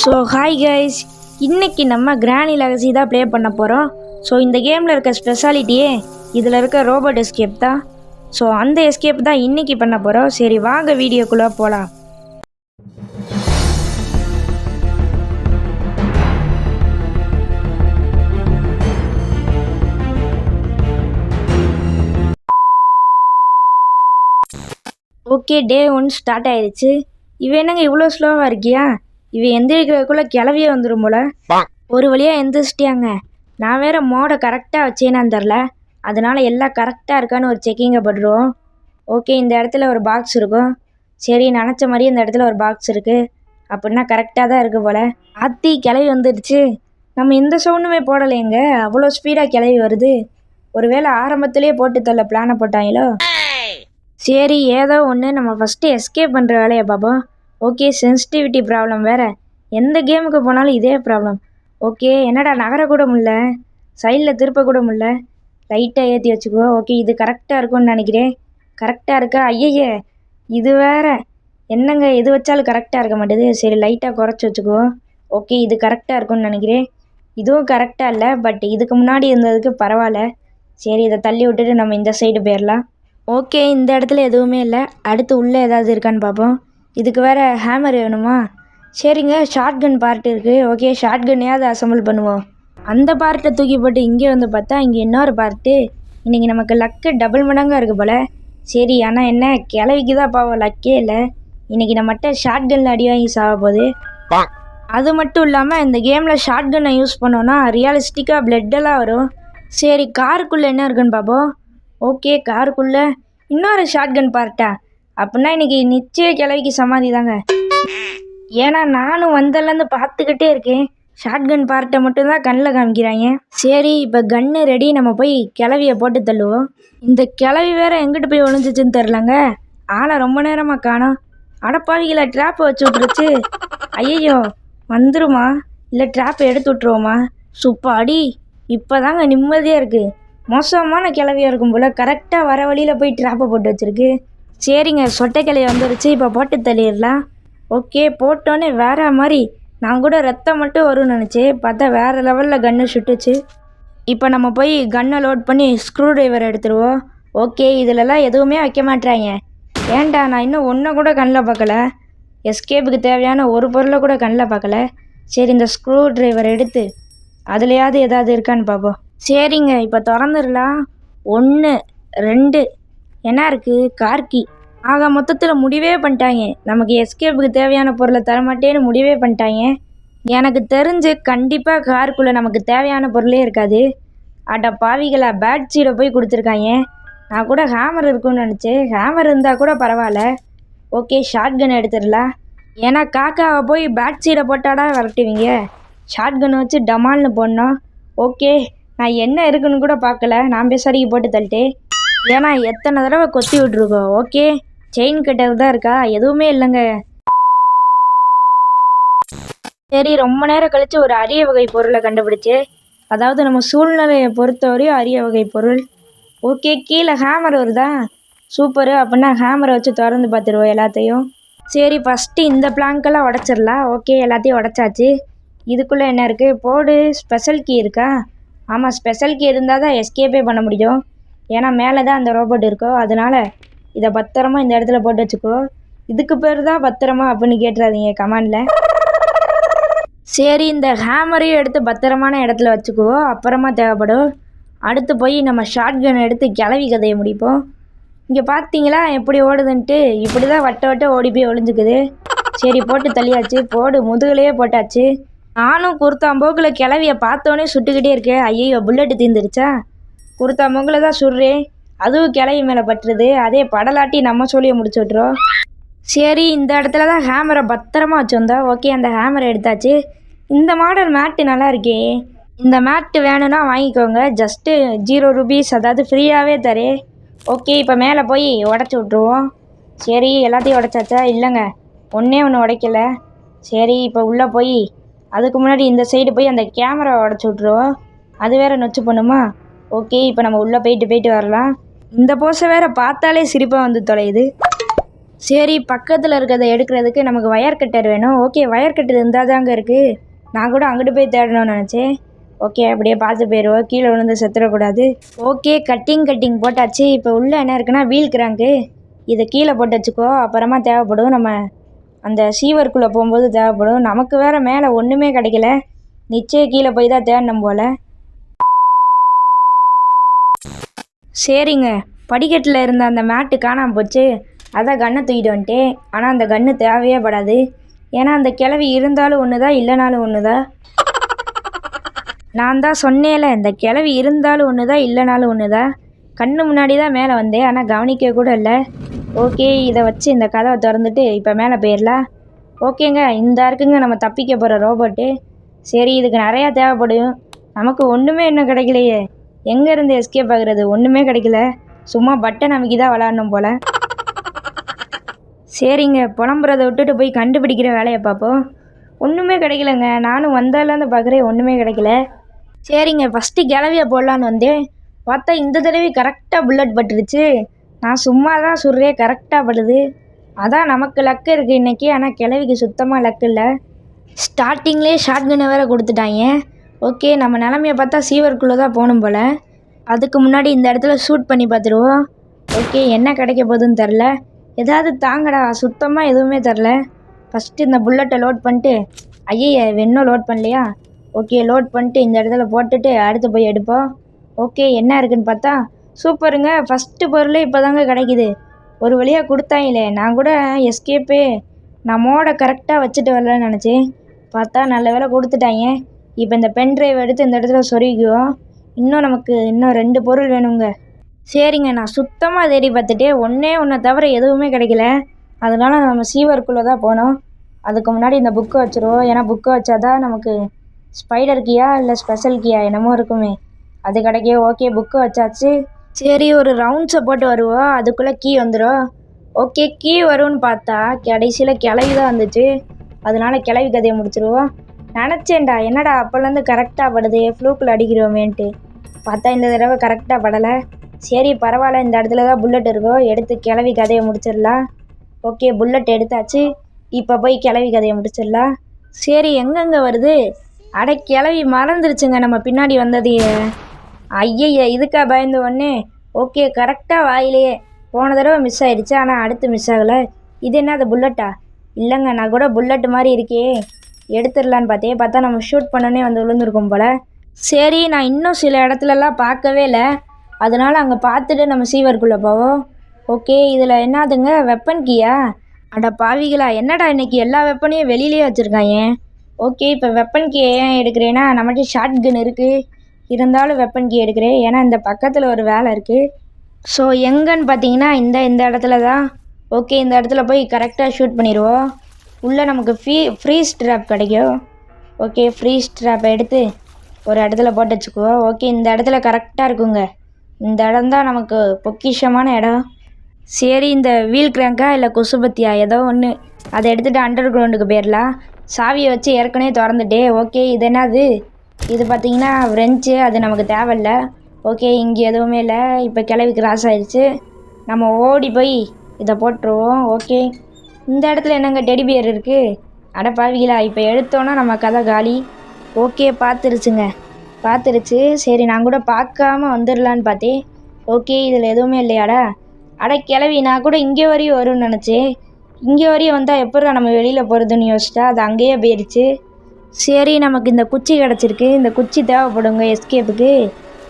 So hi guys இன்றைக்கி நம்ம கிராணி லெகசி தான் ப்ளே பண்ண போகிறோம் ஸோ இந்த கேமில் இருக்க ஸ்பெஷாலிட்டியே இதில் இருக்க ரோபோட் எஸ்கேப் தான். ஸோ அந்த எஸ்கேப் தான் இன்றைக்கி பண்ண போகிறோம் சரி வாங்க வீடியோக்குள்ளே போகலாம் ஓகே டே ஒன் ஸ்டார்ட் ஆயிடுச்சு இவன் என்னங்க இவ்வளோ ஸ்லோவாக இருக்கியா? இவன் எந்திரிக்கிறதுக்குள்ளே கிளவியே வந்துடும் போல. ஒரு வழியாக எந்திரிச்சிட்டியாங்க. நான் வேற மோடை கரெக்டாக வச்சேனான்னு தெரில அதனால எல்லாம் கரெக்டாக இருக்கான்னு ஒரு செக்கிங்கை பண்ணுறோம் ஓகே இந்த இடத்துல ஒரு பாக்ஸ் இருக்கும். சரி நினச்ச மாதிரி இந்த இடத்துல ஒரு பாக்ஸ் இருக்குது அப்படின்னா கரெக்டாக தான் இருக்குது போல். ஆத்தி கிளவி வந்துடுச்சு நம்ம எந்த சவுண்டுமே போடலைங்க அவ்வளோ ஸ்பீடாக கிளவி வருது. ஒருவேளை ஆரம்பத்திலே போட்டு தள்ள பிளானை போட்டாங்களோ? சரி ஏதோ ஒன்று நம்ம ஃபஸ்ட்டு எஸ்கேப் பண்ணுற வேலையை பார்ப்போம். ஓகே சென்சிட்டிவிட்டி ப்ராப்ளம் வேறு. எந்த கேமுக்கு போனாலும் இதே ப்ராப்ளம் ஓகே என்னடா நகரக்கூட முடியல. சைடில் திருப்ப கூட முடியல. லைட்டாக ஏற்றி வச்சுக்கோ. ஓகே இது கரெக்டாக இருக்கும்னு நினைக்கிறேன். கரெக்டாக இருக்கா? ஐயையே இது வேற. என்னங்க எது வச்சாலும் கரெக்டாக இருக்க மாட்டேது. சரி லைட்டாக குறைச்சி வச்சுக்கோ. ஓகே இது கரெக்டாக இருக்கும்னு நினைக்கிறேன். இதுவும் கரெக்டாக இல்லை பட் இதுக்கு முன்னாடி இருந்ததுக்கு பரவாயில்ல. சரி இதை தள்ளி விட்டுட்டு நம்ம இந்த சைடு போயிடலாம். ஓகே இந்த இடத்துல எதுவுமே இல்லை. அடுத்து உள்ளே ஏதாவது இருக்கான்னு பார்ப்போம். இதுக்கு வேறு ஹேமர் வேணுமா? சரிங்க ஷார்ட் கன் பார்ட் இருக்குது ஓகே ஷார்ட் கன்னையாவது அசம்பிள் பண்ணுவோம். அந்த பார்ட்டை தூக்கி போட்டு இங்கே வந்து பார்த்தா இங்கே இன்னொரு பார்ட்டு இன்றைக்கி நமக்கு லக்கு டபுள் மடங்காக இருக்குது போல். சரி ஆனால் என்ன கிளவிக்கு தான் பாவம் லக்கே இல்லை. இன்றைக்கி நம்மகிட்ட ஷார்ட் கன்னில் அடி வாங்கி சாக போகுது. அது மட்டும் இல்லாமல் இந்த கேமில் ஷார்ட் கன்னை யூஸ் பண்ணோன்னா ரியலிஸ்டிக்காக பிளட்டெல்லாம் வரும். சரி காருக்குள்ளே என்ன இருக்குன்னு பார்ப்போம். ஓகே காருக்குள்ளே இன்னொரு ஷார்ட் கன் பார்ட்டா அப்படின்னா இன்னைக்கு நிச்சய கிளவிக்கு சமாதி தாங்க ஏன்னா நானும் வந்தலேருந்து பார்த்துக்கிட்டே இருக்கேன். ஷாட்கன் பார்ட்டை மட்டும்தான் கண்ணில் காமிக்கிறாங்க. சரி இப்போ கன்று ரெடி நம்ம போய் கிளவியை போட்டு தள்ளுவோம். இந்த கிளவி வேற எங்கிட்டு போய் ஒழிஞ்சிச்சுன்னு தெரிலங்க ஆளை ரொம்ப நேரமாக காணோம். அடப்பாவிகளை ட்ராப்பை வச்சு விட்ருச்சு ஐயோ வந்துருமா? இல்லை ட்ராப்பை எடுத்து விட்ருவோமா சுப்பாடி இப்போதாங்க நிம்மதியாக இருக்குது மோசமான கிளவியாக இருக்கும் போல் கரெக்டாக வர வழியில் போய் ட்ராப்பை போட்டு வச்சுருக்கு. சரிங்க சொட்டை வந்துருச்சு இப்போ போட்டு தள்ளிடலாம். ஓகே போட்டோன்னே வேற மாதிரி. நான் கூட ரத்தம் மட்டும் வரும்னு நினச்சேன். பார்த்தா வேறு லெவலில் கன்று சுட்டுச்சு. இப்போ நம்ம போய் கன்னை லோட் பண்ணி ஸ்க்ரூ டிரைவர் எடுத்துருவோம். ஓகே இதிலலாம் எதுவுமே வைக்க மாட்றாங்க. ஏன்டா நான் இன்னும் ஒன்றை கூட கண்ணில் பார்க்கல. எஸ்கேப்புக்கு தேவையான ஒரு பொருளை கூட கண்ணில் பார்க்கல. சரி இந்த ஸ்க்ரூ டிரைவர் எடுத்து அதுலையாவது ஏதாவது இருக்கான்னு பார்ப்போம். சரிங்க இப்போ திறந்துடலாம். ஒன்று ரெண்டு என்ன இருக்குது கார்கி. ஆக மொத்தத்தில் முடிவே பண்ணிட்டாங்க. நமக்கு எஸ்கேப்புக்கு தேவையான பொருளை தரமாட்டேன்னு முடிவே பண்ணிட்டாங்க. எனக்கு தெரிஞ்சு கண்டிப்பாக காருக்குள்ளே நமக்கு தேவையான பொருளே இருக்காது. அட பாவிகளா பேட் சீடை போய் கொடுத்துருக்காங்க. நான் கூட ஹேமர் இருக்கும்னு நினச்சேன். ஹேமர் இருந்தால் கூட பரவாயில்ல. ஓகே ஷார்ட் கன் எடுத்துடலாம். ஏன்னா காக்காவை போய் பேட் சீடை போட்டாடா விரட்டுவீங்க. ஷார்ட் கன் வச்சு டமால்னு போடணும். ஓகே நான் என்ன இருக்குன்னு கூட பார்க்கல. நான் பேசாடிக்கு போட்டு தள்ளிட்டேன். ஏன்னா எத்தனை தடவை கொத்தி விட்ருக்கோம் ஓகே செயின் கட்டர் தான் இருக்கா? எதுவுமே இல்லைங்க. சரி ரொம்ப நேரம் கழிச்சு ஒரு அரிய வகை பொருளை கண்டுபிடிச்சு. அதாவது நம்ம சூழ்நிலையை பொறுத்தவரையும் அரிய வகை பொருள். ஓகே கீழே ஹேமர் வருதா? சூப்பரு அப்படின்னா ஹேமரை வச்சு திறந்து பார்த்துருவோம் எல்லாத்தையும். சரி ஃபஸ்ட்டு இந்த பிளாங்கெல்லாம் உடச்சிடலாம். ஓகே எல்லாத்தையும் உடச்சாச்சு. இதுக்குள்ளே என்ன இருக்குது போடு. ஸ்பெஷல் கீ இருக்கா? ஆமாம் ஸ்பெஷல் கீ இருந்தால் தான் எஸ்கேப்பே பண்ண முடியும். ஏன்னா மேலே தான் அந்த ரோபோட் இருக்கோ அதனால் இதை பத்திரமா இந்த இடத்துல போட்டு வச்சுக்கோ. இதுக்கு பேர் தான் பத்திரமா அப்படின்னு கேட்டுறாதீங்க கமாண்டில். சரி இந்த ஹேமரையும் எடுத்து பத்திரமான இடத்துல வச்சுக்குவோம் அப்புறமா தேவைப்படும். அடுத்து போய் நம்ம ஷார்ட் கன் எடுத்து கிளவி கதையை முடிப்போம். இங்கே பார்த்தீங்களா எப்படி ஓடுதுன்ட்டு? இப்படி தான் வட்ட வட்ட ஓடி போய் ஒளிஞ்சுக்குது. சரி போட்டு தள்ளியாச்சு போடு முதுகுலையே போட்டாச்சு. நானும் குர்த்தாம்போக்கில் கிளவியை பார்த்தோன்னே சுட்டுக்கிட்டே இருக்கேன். ஐயோ புல்லட்டு தீந்துருச்சா? குருத்தாம்போக்கில் தான் சுடுறே. அதுவும் கிளவி மேலே பட்டுருது. அதே படலாட்டி நம்ம சொல்லியை முடிச்சு விட்றோம் சரி இந்த இடத்துல தான் ஹேமரை பத்திரமா வச்சுருந்தோம் ஓகே அந்த ஹேமரை எடுத்தாச்சு. இந்த மாடல் மேட்டு நல்லா இருக்கே. இந்த மேட்டு வேணும்னா வாங்கிக்கோங்க. ஜஸ்ட்டு ஜீரோ ருபீஸ் அதாவது ஃப்ரீயாகவே தரே. ஓகே இப்போ மேலே போய் உடச்சி விட்ருவோம் சரி எல்லாத்தையும் உடச்சாச்சா? இல்லைங்க. ஒன்றே ஒன்று உடைக்கல. சரி இப்போ உள்ளே போய் அதுக்கு முன்னாடி இந்த சைடு போய் அந்த கேமரா உடச்சி விட்ருவோம் அது வேற நொச்சு பண்ணுமா ஓகே இப்போ நம்ம உள்ளே போயிட்டு போயிட்டு வரலாம். இந்த போஸை வேற பார்த்தாலே சிரிப்பாக வந்து தொலையுது. சரி பக்கத்தில் இருக்கிறத எடுக்கிறதுக்கு நமக்கு வயர் கட்டர் வேணும். ஓகே வயர் கட்டர் இருந்தால் தாங்க இருக்குது நான் கூட அங்கிட்டு போய் தேடணும்னு நினச்சேன். ஓகே அப்படியே பார்த்து போயிடுவோம். கீழே விழுந்து செத்துடக்கூடாது ஓகே கட்டிங் கட்டிங் போட்டாச்சு. இப்போ உள்ளே என்ன இருக்குன்னா வீல் கிராங்கு இதை கீழே போட்டு வச்சுக்கோ. அப்புறமா தேவைப்படும். நம்ம அந்த சீவருக்குள்ளே போகும்போது தேவைப்படும். நமக்கு வேறு மேலே ஒன்றுமே கிடைக்கல. நிச்சயம் கீழே போய் தான் தேடணும் போல். சரிங்க. படிக்கட்டில் இருந்த அந்த மேட்டு காணாமல் போச்சு. அதான் கன்னை தூக்கிட்டு வந்துட்டேன். ஆனால் அந்த கன்று தேவையே படாது. ஏன்னா அந்த கிழவி இருந்தாலும் ஒன்று தான் இல்லைனாலும் ஒன்று தான் நான் தான் சொன்னேல இந்த கிழவி இருந்தாலும் ஒன்று தான் இல்லைனாலும் ஒன்று தான் கண்ணு முன்னாடி தான் மேலே வந்தேன் ஆனால் கவனிக்க கூட இல்லை. ஓகே இதை வச்சு இந்த கதவை திறந்துட்டு இப்போ மேலே போயிடலாம் ஓகேங்க இந்த இருக்குங்க நம்ம தப்பிக்க போகிற ரோபோட்டு. சரி இதுக்கு நிறையா தேவைப்படும். நமக்கு ஒன்றுமே இன்னும் கிடைக்கலையே. எங்கேருந்து எஸ்கேப் ஆகுறது? ஒன்றுமே கிடைக்கல. சும்மா பட்டன் அமைக்கி தான் விளாட்ணும் போல். சரிங்க புலம்புறதை விட்டுட்டு போய் கண்டுபிடிக்கிற வேலையை பார்ப்போம். ஒன்றுமே கிடைக்கலங்க. நானும் வந்தாலேருந்து பார்க்குறேன் ஒன்றுமே கிடைக்கல. சரிங்க ஃபஸ்ட்டு கிளவியை போடலான்னு வந்தேன். பார்த்தா இந்த தடவை கரெக்டாக புல்லட் பட்டுருச்சு. நான் சும்மா தான் சுடுறே கரெக்டாக படுது. அதான் நமக்கு லக்கு இருக்குது இன்றைக்கி ஆனால் கிளவிக்கு சுத்தமாக லக்கு இல்லை. ஸ்டார்டிங்லேயே ஷார்ட் கன்னு வேறு கொடுத்துட்டாங்க. ஓகே நம்ம நிலமைய பார்த்தா சீவருக்குள்ளே தான் போகணும் போல். அதுக்கு முன்னாடி இந்த இடத்துல ஷூட் பண்ணி பார்த்துருவோம். ஓகே என்ன கிடைக்க போகுதுன்னு தெரில. ஏதாவது தாங்கடா சுத்தமாக எதுவுமே தெரில. ஃபஸ்ட்டு இந்த புல்லட்டை லோட் பண்ணிட்டு ஐயையே இன்னும் லோட் பண்ணலையா? ஓகே லோட் பண்ணிட்டு இந்த இடத்துல போட்டுட்டு அடுத்து போய் எடுப்போம். ஓகே என்ன இருக்குன்னு பார்த்தா சூப்பருங்க. ஃபஸ்ட்டு பொருளே இப்போ தாங்க கிடைக்குது. ஒரு வழியாக கொடுத்தாங்களே நான் கூட எஸ்கேப்பே நம்மோட கரெக்டாக வச்சுட்டு வரலன்னு நினச்சேன். பார்த்தா நல்ல வேலை கொடுத்துட்டாங்க. இப்போ இந்த பென் டிரைவ் எடுத்து இந்த இடத்துல சொருகிக்குவோம் இன்னும் நமக்கு இன்னும் ரெண்டு பொருள் வேணுங்க. சரிங்க நான் சுத்தமாக தேடி பார்த்துட்டு ஒன்றே ஒன்றை தவிர எதுவுமே கிடைக்கல. அதனால நம்ம சீவருக்குள்ளே தான் போனோம். அதுக்கு முன்னாடி இந்த புக்கை வச்சுருவோம். ஏன்னா புக்கை வச்சா தான் நமக்கு ஸ்பைடர் கீயா இல்லை ஸ்பெஷல் கீயா என்னமோ இருக்குமே. அது கிடைக்க ஓகே புக்கு வச்சாச்சு. சரி ஒரு ரவுண்ட்ஸை போட்டு வருவோம். அதுக்குள்ளே கீ வந்துடும் ஓகே கீ வரும்னு பார்த்தா கடைசியில் கிளவி தான் வந்துச்சு. அதனால கிளவி கதையை முடிச்சிருவோம். நினச்சேன்டா என்னடா அப்போலேருந்து கரெக்டாக படுது? ஃப்ளூக்கில் அடிக்கிறோமேன்ட்டு. பார்த்தா இந்த தடவை கரெக்டாக படலை. சரி பரவாயில்ல இந்த இடத்துல தான் புல்லட் இருக்கோ? எடுத்து கிளவி கதையை முடிச்சிடலாம். ஓகே புல்லட் எடுத்தாச்சு. இப்போ போய் கிளவி கதையை முடிச்சிடலாம். சரி எங்கெங்கே வருது? அட கிளவி மறந்துருச்சுங்க. நம்ம பின்னாடி வந்ததையே. ஐயய்ய இதுக்கா பயந்து உடனே ஓகே கரெக்டாக வாயிலேயே. போன தடவை மிஸ் ஆயிடுச்சு ஆனால் அடுத்து மிஸ் ஆகலை. இது என்ன அது புல்லட்டா இல்லைங்க நான் கூட புல்லட் மாதிரி இருக்கே. எடுத்துடலான்னு பார்த்தேன். பார்த்தா நம்ம ஷூட் பண்ணனே வந்து விழுந்திருக்கோம் போல். சரி நான் இன்னும் சில இடத்துலலாம் பார்க்கவே இல்லை. அதனால் அங்கே பார்த்துட்டு நம்ம சீவருக்குள்ளே போவோம். ஓகே இதில் என்னாதுங்க? வெப்பன் கீயா அட பாவிகளா என்னடா இன்றைக்கி எல்லா வெப்பனையும் வெளியிலே வச்சுருக்காங்க? ஓகே இப்போ வெப்பன் கீயை ஏன் எடுக்கிறேன்னா நம்மகிட்ட ஷார்ட் கன் இருக்குது இருந்தாலும் வெப்பன் கீ எடுக்கிறேன். ஏன்னா இந்த பக்கத்தில் ஒரு வேலை இருக்குது ஸோ எங்கன்னு பார்த்தீங்கன்னா இந்த இந்த இடத்துல தான் ஓகே இந்த இடத்துல போய் கரெக்டாக ஷூட் பண்ணிடுவோம். உள்ளே நமக்கு ஃப்ரீ ஃப்ரீ ஸ்ட்ராப் கிடைக்கும். ஓகே ஃப்ரீ ஸ்ட்ராப்பை எடுத்து ஒரு இடத்துல போட்டு வச்சுக்குவோம் ஓகே இந்த இடத்துல கரெக்டாக இருக்குங்க. இந்த இடம் தான் நமக்கு பொக்கிஷமான இடம். சரி இந்த வீல் கிராங்கா இல்லை கொசுபத்தியா ஏதோ ஒன்று அதை எடுத்துகிட்டு அண்டர் கிரவுண்டுக்கு போயிடலாம் சாவியை வச்சு ஏற்கனவே திறந்துட்டே. ஓகே இது என்னது? இது பார்த்தீங்கன்னா ஃப்ரெஞ்சு அது நமக்கு தேவையில்ல. ஓகே இங்கே எதுவுமே இல்லை. இப்போ கிளவி கிராஸ் ஆயிடுச்சு நம்ம ஓடி போய் இதை போட்டுருவோம். ஓகே இந்த இடத்துல என்னங்க டெடி பியர் இருக்குது அட பாவிகளா இப்போ எடுத்தோன்னா நம்ம கதை காலி. ஓகே பார்த்துருச்சுங்க பார்த்துருச்சு சரி நான் கூட பார்க்காம வந்துடலான்னு பார்த்தேன். ஓகே இதில் எதுவுமே இல்லையாடா? அட கிளவி நான் கூட இங்கே வரையும் வரும்னு நினச்சேன். இங்கே வரையும் வந்தால் எப்படா நம்ம வெளியில் போகிறதுன்னு யோசிச்சா அது அங்கேயே போயிடுச்சு சரி நமக்கு இந்த குச்சி கிடச்சிருக்கு. இந்த குச்சி தேவைப்படுங்க எஸ்கேப்புக்கு.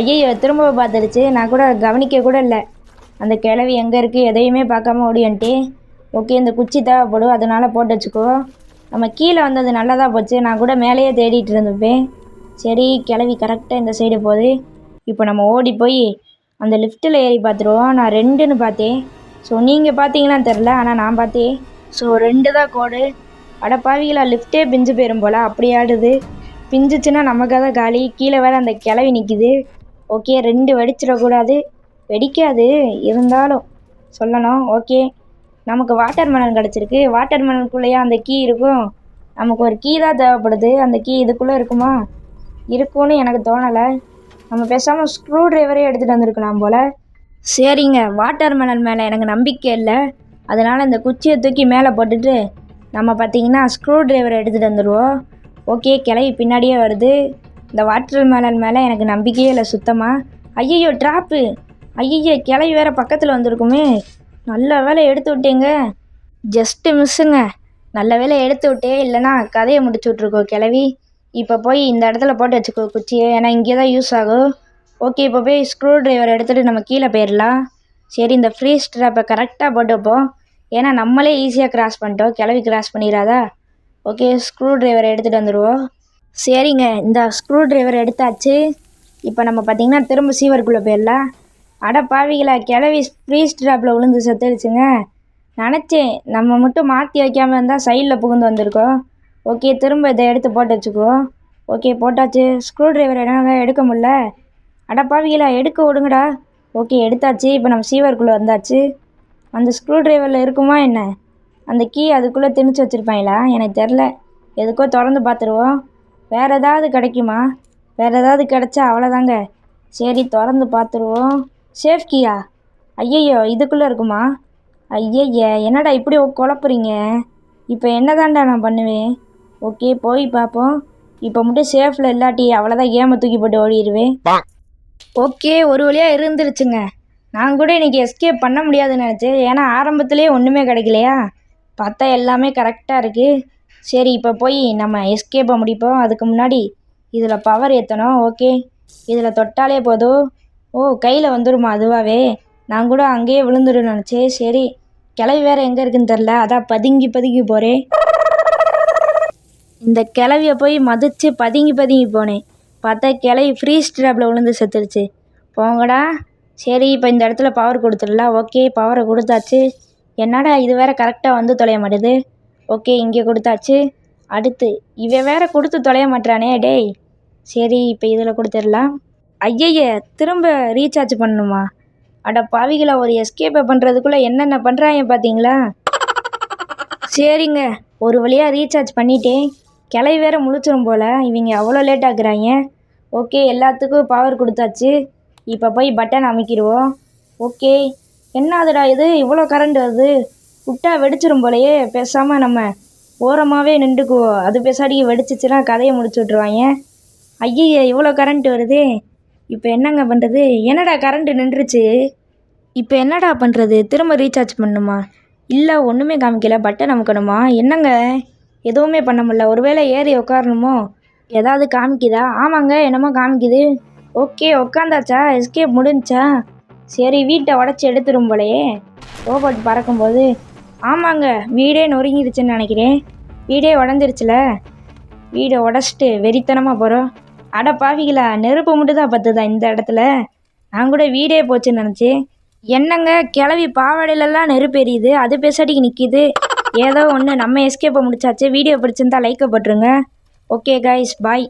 ஐயையோ திரும்ப பார்த்துருச்சு. நான் கூட கவனிக்க கூட இல்லை. அந்த கிளவி எங்கே இருக்குது எதையுமே பார்க்காம ஓடியன்ட்டு ஓகே இந்த குச்சி தேவைப்படும். அதனால போட்டு வச்சுக்கோ. நம்ம கீழே வந்தது நல்லதாக போச்சு. நான் கூட மேலேயே தேடிட்டு இருந்துப்பேன் சரி கிளவி கரெக்டாக இந்த சைடு போகுது. இப்போ நம்ம ஓடி போய் அந்த லிஃப்ட்டில் ஏறி பார்த்துருவோம். நான் ரெண்டுன்னு பார்த்தேன். ஸோ நீங்கள் பார்த்தீங்களான்னு தெரில ஆனால் நான் பார்த்தேன். ஸோ ரெண்டு தான் கோடு. அட பாவிகளா லிஃப்ட்டே பிஞ்சு போயிடும் போல். அப்படி ஆடுது. பிஞ்சுச்சுன்னா நமக்காக தான் காலி. கீழே வேறு அந்த கிளவி நிற்கிது ஓகே ரெண்டு வெடிச்சிடக்கூடாது. வெடிக்காது. இருந்தாலும் சொல்லணும். ஓகே. நமக்கு வாட்டர் மெலன் கிடச்சிருக்கு. வாட்டர் மெலனுக்குள்ளேயே அந்த கீ இருக்கும். நமக்கு ஒரு கீ தான் தேவைப்படுது. அந்த கீ இதுக்குள்ளே இருக்குமா? இருக்கும்னு எனக்கு தோணலை. நம்ம பேசாமல் ஸ்க்ரூ ட்ரைவரே எடுத்துகிட்டு வந்திருக்கலாம் போல். சரிங்க. வாட்டர் மெலன் மேலே எனக்கு நம்பிக்கை இல்லை. அதனால் இந்த குச்சியை தூக்கி மேலே போட்டுட்டு நம்ம பார்த்தீங்கன்னா ஸ்க்ரூ ட்ரைவரை எடுத்துகிட்டு வந்துடுவோம் ஓகே கிளவி பின்னாடியே வருது. இந்த வாட்டர் மேலன் மேலே எனக்கு நம்பிக்கையே இல்லை சுத்தமாக ஐயையோ ட்ராப்பு ஐயையோ கிளவி வேறு பக்கத்தில் வந்திருக்குமே. நல்ல வேலை எடுத்து விட்டீங்க. ஜஸ்ட்டு மிஸ்ஸுங்க நல்ல வேலை எடுத்து விட்டே இல்லைன்னா கதையை முடிச்சு விட்ருக்கோம் கிளவி இப்போ போய் இந்த இடத்துல போட்டு வச்சுக்கோ குச்சியை ஏன்னா இங்கே தான் யூஸ் ஆகும். ஓகே இப்போ போய் ஸ்க்ரூ ட்ரைவர் எடுத்துகிட்டு நம்ம கீழே போயிடலாம். சரி இந்த ஃப்ரீ ஸ்ட்ராப்பை கரெக்டாக போட்டு வைப்போம் ஏன்னா நம்மளே ஈஸியாக கிராஸ் பண்ணிட்டோம். கிளவி கிராஸ் பண்ணிடாதா ஓகே ஸ்க்ரூ ட்ரைவரை எடுத்துகிட்டு வந்துடுவோம் சரிங்க இந்த ஸ்க்ரூ ட்ரைவர் எடுத்தாச்சு. இப்போ நம்ம பார்த்திங்கன்னா திரும்ப சீவருக்குள்ளே போயிடலாம். அட பாவிகளா கிளவி ஃப்ரீ ஸ்ட்ராப்பில் விழுந்து செத்துடுச்சுங்க. நினச்சேன் நம்ம மட்டும் மாற்றி வைக்காமல் இருந்தால் சைடில் புகுந்து வந்திருக்கோம். ஓகே திரும்ப இதை எடுத்து போட்டு வச்சுக்குவோம் ஓகே போட்டாச்சு. ஸ்க்ரூ டிரைவர் என்னங்க எடுக்க முடில அட பாவிகளா எடுக்க விடுங்கடா. ஓகே எடுத்தாச்சு. இப்போ நம்ம சீவருக்குள்ளே வந்தாச்சு. அந்த ஸ்க்ரூ டிரைவரில் இருக்குமா என்ன? அந்த கீ அதுக்குள்ளே திணிச்சு வச்சுருப்பாங்களா? எனக்கு தெரில எதுக்கோ திறந்து பார்த்துருவோம். வேறு ஏதாவது கிடைக்குமா? வேறு ஏதாவது கிடைச்சா அவ்வளோதாங்க சரி திறந்து பார்த்துருவோம். சேஃப் கீயா ஐயையோ இதுக்குள்ளே இருக்குமா? ஐயய்ய என்னடா இப்படி குழப்புறீங்க? இப்போ என்னதான்டா நான் பண்ணுவேன்? ஓகே போய் பார்ப்போம் இப்போ மட்டும் சேஃபில் இல்லாட்டி அவ்வளோதான் கேமை தூக்கி போட்டு ஓடிடுவேன் ஓகே ஒரு வழியாக இருந்துருச்சுங்க. நான் கூட இன்றைக்கி எஸ்கேப் பண்ண முடியாதுன்னு நினச்சேன். ஏன்னா ஆரம்பத்துலேயே ஒன்றுமே கிடைக்கலையா? பார்த்தா எல்லாமே கரெக்டாக இருக்குது சரி இப்போ போய் நம்ம எஸ்கேப்பை முடிப்போம். அதுக்கு முன்னாடி இதில் பவர் ஏற்றணும் ஓகே. இதில் தொட்டாலே போதும். ஓ கையில் வந்துடுமா அதுவாகவே நான் கூட அங்கேயே விழுந்துடும் நினச்சே சரி கிளவி வேறு எங்கே இருக்குன்னு தெரில அதான் பதுங்கி பதுங்கி போகிறேன் இந்த கிளவியை போய் மதித்து பதுங்கி பதுங்கி போனேன். பார்த்தா கிளவி ஃப்ரீ ஸ்ட்ராப்பில் விழுந்து செத்துருச்சு. போங்கடா. சரி இப்போ இந்த இடத்துல பவர் கொடுத்துடலாம். ஓகே பவரை கொடுத்தாச்சு. என்னடா இது வேற கரெக்டாக வந்து தொலைய மாட்டேது. ஓகே இங்கே கொடுத்தாச்சு. அடுத்து இவன் வேற கொடுத்து தொலைய மாட்டானே டேய். சரி இப்போ இதில் கொடுத்துடலாம். ஐயைய திரும்ப ரீசார்ஜ் பண்ணணுமா? அட பாவிகளை ஒரு எஸ்கேப்பை பண்ணுறதுக்குள்ளே என்னென்ன பண்ணுறாங்க பார்த்தீங்களா சரிங்க ஒரு வழியாக ரீசார்ஜ் பண்ணிட்டேன். கிளவி வேற முழிச்சிரும் போல் இவங்க அவ்வளோ லேட் ஆக்குறாங்க? ஓகே எல்லாத்துக்கும் பவர் கொடுத்தாச்சு. இப்போ போய் பட்டன் அமைக்கிடுவோம். ஓகே என்னதுடா இது? இவ்வளோ கரண்ட் வருது. விட்டா வெடிச்சிரும் போலயே பேசாமல் நம்ம ஓரமாகவே நின்றுக்குவோம். அது பேசாடிக்கு வெடிச்சிச்சுன்னா கதையை முடிச்சு விட்ருவாங்க ஐயய்ய இவ்வளோ கரண்ட் வருதே. இப்போ என்னங்க பண்ணுறது? என்னடா கரண்ட்டு நின்றுச்சு? இப்போ என்னடா பண்ணுறது? திரும்ப ரீசார்ஜ் பண்ணணுமா? இல்லை ஒன்றுமே காமிக்கல. பட்டன் அமுக்கணுமா? என்னங்க? எதுவுமே பண்ண முடியல. ஒருவேளை ஏறி உட்காரணுமோ ஏதாவது காமிக்குதா? ஆமாங்க என்னமோ காமிக்குது. ஓகே உக்காந்தாச்சா? எஸ்கேப் முடிஞ்சா? சரி வீட்டை உடச்சி எடுத்துரும் போலயே. ரோபோட் பறக்கும்போது. ஆமாங்க வீடே நொறுங்கிடுச்சுன்னு நினைக்கிறேன். வீடே உடஞ்சிருச்சுல. வீடை உடச்சிட்டு வெறித்தனமாக போகிறோம் அட பாவிகளா நெருப்பு மட்டும் தான் பத்துதா இந்த இடத்துல? நான் கூட வீடே போச்சுன்னு நினச்சேன். என்னங்க கிளவி பாவாடையிலலாம் நெருப்பு எரியுது அது பேசாட்டிக்கு நிற்கிது ஏதோ ஒன்று நம்ம எஸ்கேப்பை முடிச்சாச்சு. வீடியோ பிடிச்சிருந்தா லைக்கை போட்டுருங்க. Okay guys bye